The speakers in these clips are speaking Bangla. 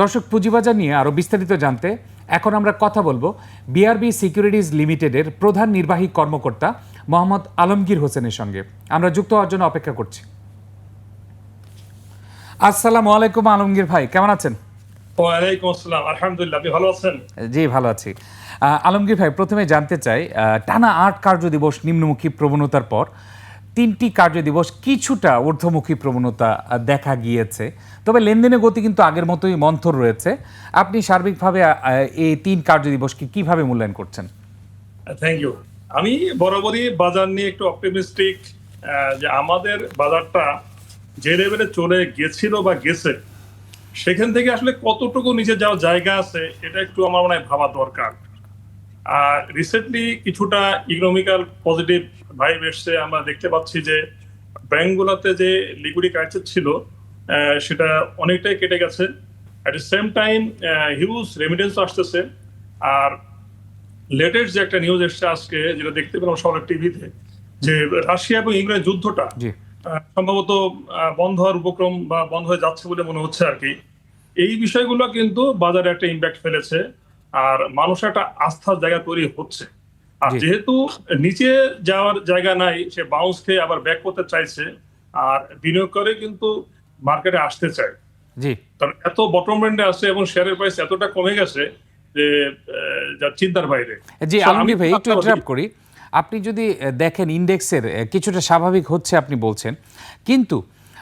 দর্শক পুঁজিবাজার নিয়ে আরও বিস্তারিত জানতে এখন আমরা কথা বলব বিআরবি সিকিউরিটিজ লিমিটেডের প্রধান নির্বাহী কর্মকর্তা মোহাম্মদ আলমগীর হোসেনের সঙ্গে। আমরা যুক্ত হওয়ার জন্য অপেক্ষা করছি। আসসালামু আলাইকুম আলমগীর ভাই কেমন আছেন? ওয়ালাইকুম আসসালাম আলহামদুলিল্লাহ আপনি ভালো আছেন? জি ভালো আছি। আলমগীর ভাই প্রথমে জানতে চাই টানা আট কার্য দিবস নিম্নমুখী প্রবণতার পর তিনটি কার্য দিবস কিছুটা ঊর্ধ্বমুখী প্রবণতা দেখা গিয়েছে। তবে লেনদেনের গতি কিন্তু আগের মতোই মন্থর রয়েছে। আপনি সার্বিকভাবে এই তিন কার্য দিবসকে কীভাবে মূল্যায়ন করছেন? থ্যাংক ইউ আমি বরাবরই বাজার নিয়ে একটু অপটিমিস্টিক যে আমাদের বাজারটা যে লেভেলে চলে গেছিল বা গেছে, সেখান থেকে আসলে কতটুকু নিচে যাওয়ার জায়গা আছে, এটা একটু আমার মনে হয় ভাবা দরকার। আর রিসেন্টলি কিছুটা ইকোনমিক্যাল পজিটিভ ভাইব এসছে। আমরা দেখতে পাচ্ছি যে ব্যাংকগুলোতে যে লিকুইডি ক্রাইসিস ছিল সেটা অনেকটাই কেটে গেছে। At the same time huge remittance আসতেছে। আর লেটেস্ট যে একটা নিউজ এসছে আজকে যেটা দেখতে পেলাম সবার টিভিতে যে রাশিয়া এবং ইংল্যান্ড যুদ্ধটা সম্ভবত বন্ধ হওয়ার উপক্রম বা বন্ধ হয়ে যাচ্ছে বলে মনে হচ্ছে আর কি। এই বিষয়গুলো কিন্তু বাজারে একটা ইম্প্যাক্ট ফেলেছে। আর মানুষের একটা আস্থার জায়গা তৈরি হচ্ছে। আর যেহেতু নিচে যাওয়ার জায়গা নাই সে বাউন্স খেয়ে আবার ব্যাক করতে চাইছে আর বিনিয়োগ করে কিন্তু মার্কেটে আসতে চায়। জি। কারণ এত বটম রেন্ডে আছে এবং শেয়ারের প্রাইস এতটা কমে গেছে যে চিন্তার বাইরে। জি আলমগীর ভাই একটু ইন্টারাপ্ট করি। আপনি যদি দেখেন ইন্ডেক্সের কিছুটা স্বাভাবিক হচ্ছে আপনি বলছেন। কিন্তু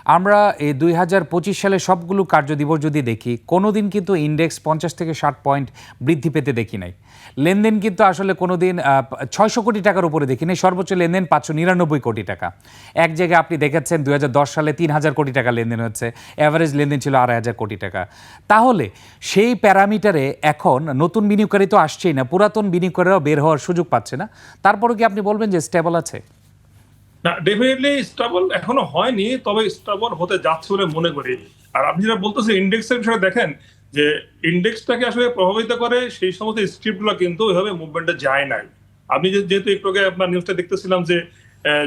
আমরা এই দুই হাজার পঁচিশ সালে সবগুলো কার্যদিবস যদি দেখি কোনো দিন কিন্তু ইন্ডেক্স পঞ্চাশ থেকে ষাট পয়েন্ট বৃদ্ধি পেতে দেখি নাই। লেনদেন কিন্তু আসলে কোনো দিন ছয়শো কোটি টাকার উপরে দেখি নাই, সর্বোচ্চ লেনদেন পাঁচশো নিরানব্বই কোটি টাকা। এক জায়গায় আপনি দেখেছেন দুই হাজার দশ সালে তিন হাজার কোটি টাকা লেনদেন হচ্ছে অ্যাভারেজ লেনদেন ছিল আড়াই হাজার কোটি টাকা। তাহলে সেই প্যারামিটারে এখন নতুন বিনিয়োগকারী তো আসছেই না, পুরাতন বিনিয়োগকারীরাও বের হওয়ার সুযোগ পাচ্ছে না। তারপরেও কি আপনি বলবেন যে স্টেবল আছে? না ডেফিনেটলি স্টেবল এখনও হয়নি, তবে স্টেবল হতে যাচ্ছে বলে মনে করি। আর আপনি যেটা বলতেছেন ইন্ডেক্সের বিষয়ে দেখেন, যে ইন্ডেক্সটাকে আসলে প্রভাবিত করে সেই সমস্ত স্ক্রিপ্টগুলো কিন্তু ওইভাবে মুভমেন্টে যায় নাই। যে- যেহেতু একটু আগে আপনার নিউজটা দেখতেছিলাম যে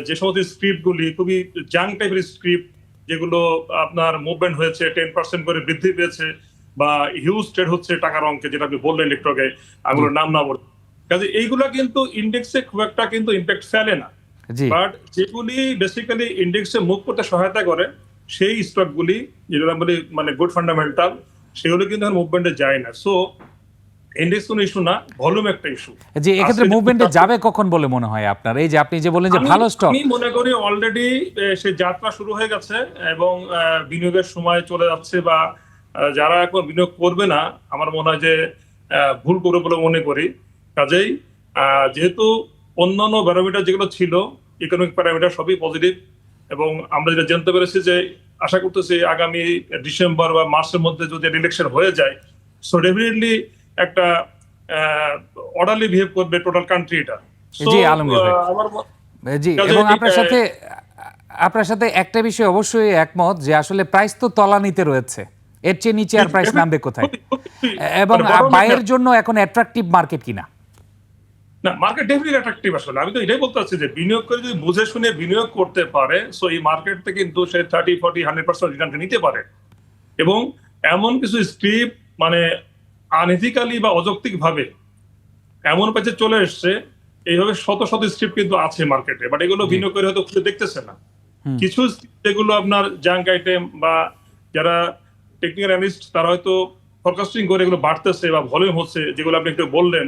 যে সমস্ত স্ক্রিপ্টগুলি খুবই জাং টাইপের স্ক্রিপ্ট যেগুলো আপনার মুভমেন্ট হয়েছে টেন পার্সেন্ট করে বৃদ্ধি পেয়েছে, বা হিউজ ট্রেড হচ্ছে টাকার অঙ্কে, যেটা আপনি বললেন একটু আগে আগুলোর নাম না বলতে। কাজে এইগুলা কিন্তু ইন্ডেক্সে খুব একটা কিন্তু ইম্প্যাক্ট ফেলে না। বাট যেগুলি বেসিক্যালি ইন্ডেক্সে মুভ করতে সহায়তা করে সেই স্টকগুলি যেগুলো বলি মানে গুড ফান্ডামেন্টাল সেগুলো কিন্তু এখন মুভমেন্টে যায় না। সো ইন্ডেক্স কোনো ইস্যু না ভলিউম একটা ইস্যু যে এক্ষেত্রে মুভমেন্টে যাবে কখন বলে মনে হয় আপনার? এই যে আপনি যে বললেন যে ভালো স্টক আমি মনে করি অলরেডি সে যাত্রা শুরু হয়ে গেছে এবং বিনিয়োগের সময় চলে যাচ্ছে বা যারা এখন বিনিয়োগ করবে না আমার মনে হয় যে ভুল করবে বলে মনে করি। কাজেই যেহেতু অন্যান্য প্যারামিটার যেগুলো ছিল ইকোনমিক প্যারামিটার সবই পজিটিভ এবং আমরা যেটা জানতে পেরেছি যে আশা করতেছি আগামী ডিসেম্বর বা মার্চের মধ্যে যদি ইলেকশন হয়ে যায় সো ডেফিনেটলি একটা অর্ডারলি বিহেভ করবে টোটাল কান্ট্রিটা জি, আলমগীর আমার ম- জি এবং আপনার সাথে আপনার সাথে একটা বিষয় অবশ্যই একমত যে আসলে প্রাইস তো তলানিতে রয়েছে। এর চেয়ে নিচে আর প্রাইস নামবে কোথায়? এবং বাইয়ের জন্য এখন অ্যাট্রাকটিভ মার্কেট কিনা? না মার্কেট ডেফিনেটলি অ্যাট্রাকটিভ আসলে। আমি তো এটাই বলতে চাচ্ছি যে বিনিয়োগ করে যদি বুঝে শুনে বিনিয়োগ করতে পারে সো এই মার্কেট থেকে কিন্তু সে thirty forty hundred percent return নিতে পারে। এবং এমন কিছু স্ক্রিপ্ট মানে আনএথিক্যালি বা অযৌক্তিক ভাবে এমন পেজে চলে এসছে এইভাবে শত শত স্ক্রিপ্ট কিন্তু আছে মার্কেটে বাট এগুলো বিনিয়োগ করে হয়তো খুঁজে দেখতেছে না। কিছু যেগুলো আপনার জাঙ্ক আইটেম বা যারা টেকনিক্যাল অ্যানালিস্ট তারা হয়তো ফরকাস্টিং করে এগুলো বাড়তেছে বা ভলিউম হচ্ছে যেগুলো আপনি একটু বললেন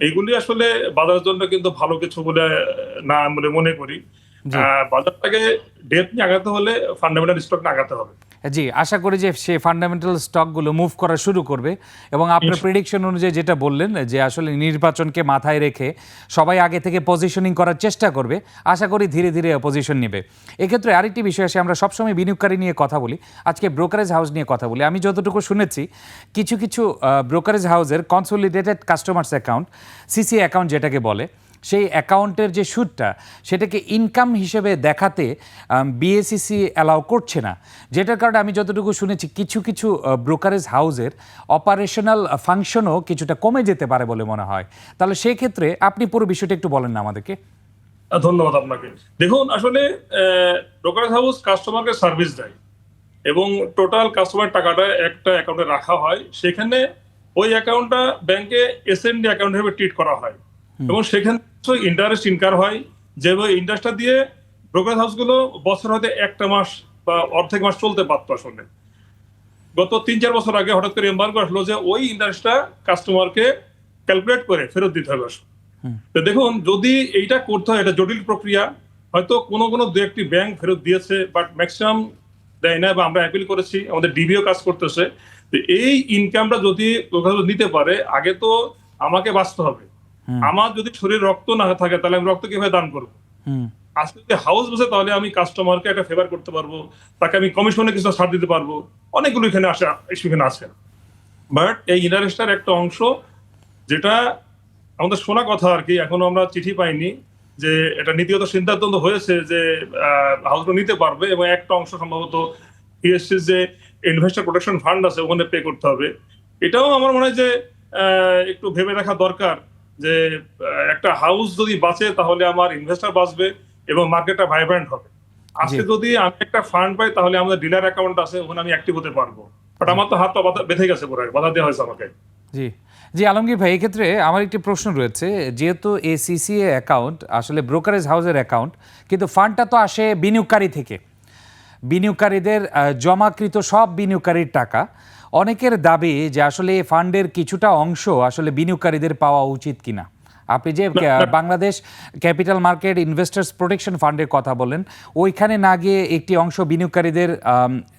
এইগুলি আসলে বাজারের জন্য কিন্তু ভালো কিছু বলে না বলে মনে করি। বাজারটাকে ডেট নিয়ে আগাতে হলে ফান্ডামেন্টাল স্টক আগাতে হবে। জি আশা করি যে সে ফান্ডামেন্টাল স্টকগুলো মুভ করা শুরু করবে এবং আপনার প্রেডিকশন অনুযায়ী যেটা বললেন যে আসলে নির্বাচনকে মাথায় রেখে সবাই আগে থেকে পজিশনিং করার চেষ্টা করবে আশা করি ধীরে ধীরে পজিশন নেবে। এক্ষেত্রে আরেকটি বিষয় আসে আমরা সবসময় বিনিয়োগকারী নিয়ে কথা বলি আজকে ব্রোকারেজ হাউস নিয়ে কথা বলি। আমি যতটুকু শুনেছি কিছু কিছু ব্রোকারেজ হাউসের consolidated customers account CC account যেটাকে বলে সেই অ্যাকাউন্টের যে সুদটা, সেটাকে ইনকাম হিসেবে দেখাতে বিএসিসি অ্যালাউ করছে না। যেটার কারণে আমি যতটুকু শুনেছি, কিছু কিছু ব্রোকারেজ হাউসের অপারেশনাল ফাংশনও কিছুটা কমে যেতে পারে বলে মনে হয়। তাহলে সেই ক্ষেত্রে আপনি পুরো বিষয়টা একটু বলেন না আমাদেরকে। ধন্যবাদ আপনাকে। দেখুন, আসলে ব্রোকারেজ হাউস কাস্টমারকে সার্ভিস দেয় এবং টোটাল কাস্টমার টাকাটা একটা অ্যাকাউন্টে রাখা হয়। সেখানে ওই অ্যাকাউন্টটা ব্যাংকে এসএনডি অ্যাকাউন্ট হিসেবে ট্রিট করা হয়। এবং সেখানে ইন্টারেস্ট ইনকার হয়। যে ইন্টারেস্টটা দিয়ে ব্রোকার হাউসগুলো বছর হয়তো একটা মাস বা অর্ধেক মাস চলতে পারতো আসলে। গত তিন চার বছর আগে হঠাৎ করে এম্বার্গো আসলো যে ওই ইন্টারেস্টটা কাস্টমারকে ক্যালকুলেট করে ফেরত দিতে হবে। তো দেখুন যদি এইটা করতে হয় এটা জটিল প্রক্রিয়া হয়তো কোনো কোনো দু একটি ব্যাংক ফেরত দিয়েছে বাট ম্যাক্সিমাম দেয় না বা আমরা অ্যাপিল করেছি আমাদের ডিবিও কাজ করতেছে। তো এই ইনকামটা যদি নিতে পারে আগে তো আমাকে বাঁচতে হবে। আমার যদি শরীর রক্ত না থাকে তাহলে আমি রক্ত কীভাবে দান করব? আজকে যদি হাউস বসে তাহলে আমি কাস্টমারকে একটা ফেভার করতে পারব। তাকে আমি কমিশনে কিছু ছাড় দিতে পারব। অনেকগুলো এখানে আসে এখানে আছে বাট এই ইন্টারেস্টের একটা অংশ যেটা আমাদের শোনা কথা আর কি এখনও আমরা চিঠি পাইনি যে এটা নীতিগত সিদ্ধান্ত হয়েছে যে হাউসগুলো নিতে পারবে এবং একটা অংশ সম্ভবত ইএসসির যে ইনভেস্টার প্রোটেকশন ফান্ড আছে ওখানে পে করতে হবে। এটাও আমার মনে হয় যে আহ, একটু ভেবে রাখা দরকার। যে একটা হাউস যদি বাঁচে তাহলে আমার ইনভেস্টার বাঁচবে এবং মার্কেটটা ভাইব্রেন্ট হবে। আজকে যদি আমি একটা ফান্ড পাই তাহলে আমাদের ডিলার অ্যাকাউন্ট আছে ওখানে আমি অ্যাক্টিভ হতে পারব। বাট আমার তো হাত পা বাঁধা- গেছে পুরো বাধা দেওয়া হয়েছে আমাকে। জি। জি আলমগীর ভাই এক্ষেত্রে আমার একটি প্রশ্ন রয়েছে। যেহেতু এসিসিএ অ্যাকাউন্ট আসলে ব্রোকারেজ হাউসের অ্যাকাউন্ট কিন্তু ফান্ডটা তো আসে বিনিয়োগকারী থেকে। বিনিয়োগকারীদের জমাকৃত সব বিনিয়োগকারীর টাকা। অনেকের দাবি যে আসলে এই ফান্ডের কিছুটা অংশ আসলে বিনিয়োগকারীদের পাওয়া উচিত কিনা। আপনি যে Bangladesh capital market investors protection ফান্ডের কথা বলেন ওইখানে না গিয়ে একটি অংশ বিনিয়োগকারীদের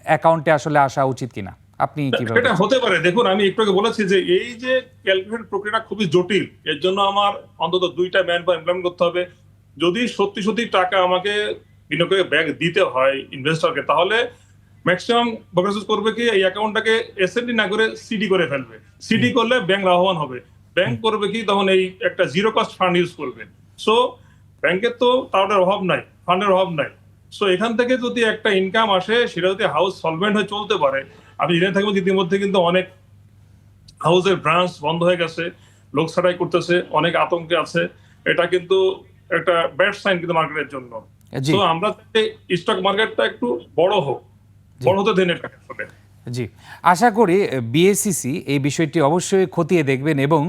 অ্যাকাউন্টে আসলে আসা উচিত কিনা? আপনি কীভাবে এটা হতে পারে। দেখুন আমি একটু আগে বলেছি যে এই যে ক্যালকুলেশন প্রক্রিয়াটা খুবই জটিল এর জন্য আমার অন্তত দুইটা ম্যান বা ইমপ্লয়মেন্ট করতে হবে। যদি সত্যি সত্যি টাকা আমাকে বিনিয়োগের ব্যাগ দিতে হয় ইনভেস্টরকে তাহলে ম্যাক্সিমাম প্রসেস করবে কি এই অ্যাকাউন্টটাকে এসএনডি না করে সিডি করে ফেলবে। সিডি করলে ব্যাংক লাভবান হবে। ব্যাংক করবে কি তখন এই একটা জিরো কস্ট ফান্ড ইউজ করবে। সো ব্যাংকের তো তার অভাব নাই ফান্ডের অভাব নাই। সো এখান থেকে যদি একটা ইনকাম আসে সেটা যদি হাউস সলভেন্ট হয়ে চলতে পারে আমি জেনে থাকব ইতিমধ্যে কিন্তু অনেক হাউসের ব্রাঞ্চ বন্ধ হয়ে গেছে লোক ছাড়াই করতেছে অনেক আতঙ্কে আছে। এটা কিন্তু একটা ব্যাড সাইন কিন্তু মার্কেটের জন্য। তো আমরা স্টক মার্কেটটা একটু বড় হোক বড় হতে দেন এটা আসলে জি। আশা করি বিএসসিসি এই বিষয়টি অবশ্যই খতিয়ে দেখবেন এবং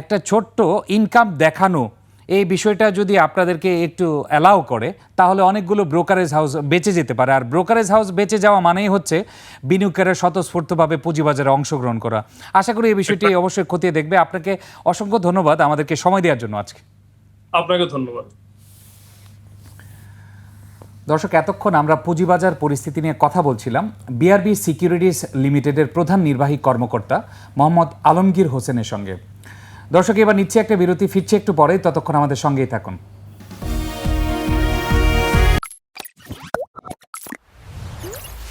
একটা ছোট্ট ইনকাম দেখানো এই বিষয়টা যদি আপনাদেরকে একটু অ্যালাউ করে তাহলে অনেকগুলো ব্রোকারেজ হাউস বেঁচে যেতে পারে। আর ব্রোকারেজ হাউস বেঁচে যাওয়া মানেই হচ্ছে বিনিয়োগকারীরা স্বতঃস্ফূর্তভাবে পুঁজিবাজারে অংশগ্রহণ করা। আশা করি এই বিষয়টি অবশ্যই খতিয়ে দেখবে। আপনাকে অসংখ্য ধন্যবাদ আমাদেরকে সময় দেওয়ার জন্য আজকে। আপনাকে ধন্যবাদ। দর্শক, এতক্ষণ আমরা পুঁজিবাজার পরিস্থিতি নিয়ে কথা বলছিলাম। বিআরবি সিকিউরিটিস লিমিটেডের প্রধান নির্বাহী কর্মকর্তা মোহাম্মদ আলমগীর হোসেনের সঙ্গে। দর্শক, এবার নিচ্ছে একটা বিরতি, ফিরছে একটু পরে। ততক্ষণ আমাদের সঙ্গেই থাকুন।